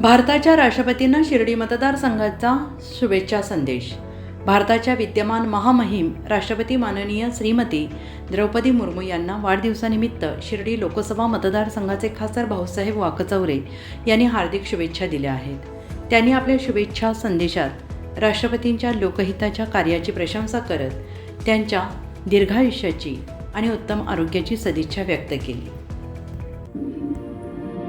भारताच्या राष्ट्रपतींना शिर्डी मतदारसंघाचा शुभेच्छा संदेश. भारताच्या विद्यमान महामहिम राष्ट्रपती माननीय श्रीमती द्रौपदी मुर्मू यांना वाढदिवसानिमित्त शिर्डी लोकसभा मतदारसंघाचे खासदार भाऊसाहेब वाकचौरे यांनी हार्दिक शुभेच्छा दिल्या आहेत. त्यांनी आपल्या शुभेच्छा संदेशात राष्ट्रपतींच्या लोकहिताच्या कार्याची प्रशंसा करत त्यांच्या दीर्घायुष्याची आणि उत्तम आरोग्याची सदिच्छा व्यक्त केली.